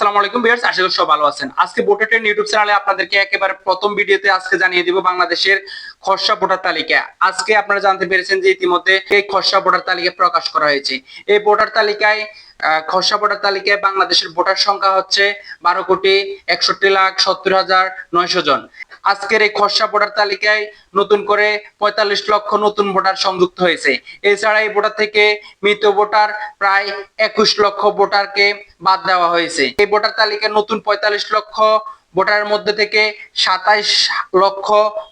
আসসালামু আলাইকুম ভিউয়ার্স, আশা করি সব ভালো আছেন। আজকে ট্রেন ইউটিউব চ্যানেলে আপনাদেরকে একেবারে প্রথম ভিডিওতে আজকে জানিয়ে দিব বাংলাদেশের খসড়া ভোটার তালিকা। আজকে আপনারা জানতে পেরেছেন যে ইতিমধ্যে এই খসড়া ভোটার তালিকা প্রকাশ করা হয়েছে। এই ভোটার তালিকায় খসড়া ভোটার তালিকায় বাংলাদেশের ভোটার সংখ্যা হচ্ছে বারো কোটি একষট্টি লাখ সত্তর হাজার নয়শো জন। আজকের এই খসড়া ভোটার তালিকায় নতুন করে পঁয়তাল্লিশ লক্ষ নতুন ভোটার সংযুক্ত হয়েছে। এছাড়া এই ভোটার থেকে মৃত ভোটার প্রায় একুশ লক্ষ ভোটারকে বাদ দেওয়া হয়েছে। এই ভোটার তালিকায় নতুন পঁয়তাল্লিশ লক্ষ ভোটারের মধ্যে থেকে সাতাইশ লক্ষ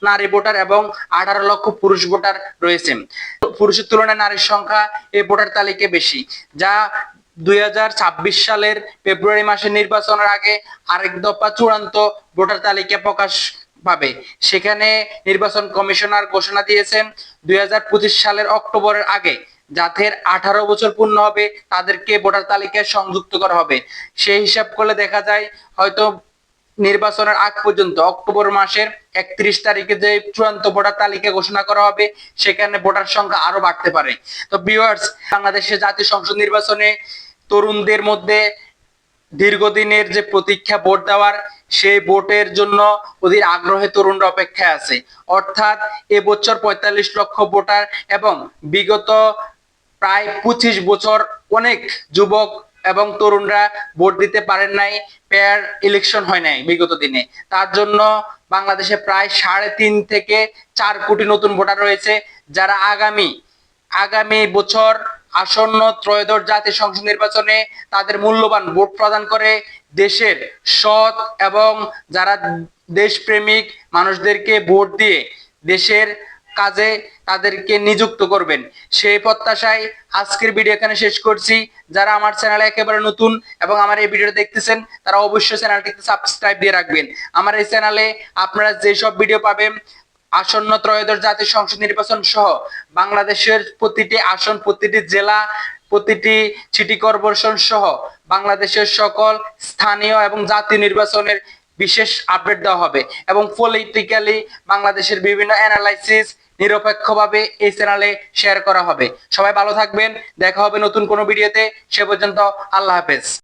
নারী ভোটার এবং আঠারো লক্ষ পুরুষ ভোটার রয়েছে। পুরুষের তুলনায় নারীর সংখ্যা এই ভোটার তালিকায় বেশি, যা দুই হাজার ছাব্বিশ সালের ফেব্রুয়ারি মাসের নির্বাচনের আগে আরেক দফা চূড়ান্ত ভোটার তালিকা প্রকাশ পাবে। সেখানে নির্বাচন কমিশনার ঘোষণা দিয়েছেন দুই সালের অক্টোবরের আগে। যাদের আঠারো বছর পূর্ণ হবে, তাদেরকে ভোটার তালিকায় সংযুক্ত করা হবে। সেই হিসাব করলে দেখা যায়, হয়তো নির্বাচনের আগ পর্যন্ত, অক্টোবর মাসের একত্রিশ তারিখে যে চূড়ান্ত ভোটার তালিকা ঘোষণা করা হবে, সেখানে ভোটার সংখ্যা আরও বাড়তে পারে। তো ভিউয়ার্স বাংলাদেশের জাতীয় সংসদ নির্বাচনে তরুণদের মধ্যে দীর্ঘদিনের যে প্রতীক্ষা ভোট দেওয়ার সেই ভোটের জন্য অধীর আগ্রহে তরুণরা অপেক্ষায় আছে। অর্থাৎ এবছর পঁয়তাল্লিশ লক্ষ ভোটার এবং বিগত প্রায় পঁচিশ বছর অনেক যুবক এবং তরুণরা ভোট দিতে পারেন নাই, পেয়ার ইলেকশন হয় নাই বিগত দিনে। তার জন্য বাংলাদেশে প্রায় সাড়ে তিন থেকে চার কোটি নতুন ভোটার রয়েছে, যারা আগামী আগামী বছর আসন্ন ত্রয়োদশ সংসদ নির্বাচনে তাদের মূল্যবান ভোট প্রদান করে দেশের সৎ এবং যারা দেশপ্রেমিক মানুষদেরকে ভোট দিয়ে দেশের কাজে তাদেরকে নিযুক্ত করবেন। সেই প্রত্যাশায় আজকের ভিডিও এখানে শেষ করছি। যারা আমার চ্যানেলে একেবারে নতুন এবং আমার এই ভিডিও দেখতেছেন, তারা অবশ্যই চ্যানেলটিতে সাবস্ক্রাইব দিয়ে রাখবেন। আমার এই চ্যানেলে আপনারা যেসব ভিডিও পাবেন আসন্ন ত্রয়োদশ জাতীয় সংসদ নির্বাচন সহ বাংলাদেশের প্রতিটি আসন, প্রতিটি জেলা, প্রতিটি সিটি কর্পোরেশন সহ বাংলাদেশের সকল স্থানীয় এবং জাতীয় নির্বাচনের বিশেষ আপডেট দেওয়া হবে এবং পলিটিক্যালি বাংলাদেশের বিভিন্ন অ্যানালাইসিস নিরপেক্ষভাবে এই চ্যানেলে শেয়ার করা হবে। সবাই ভালো থাকবেন, দেখা হবে নতুন কোনো ভিডিওতে সে পর্যন্ত আল্লাহ হাফেজ।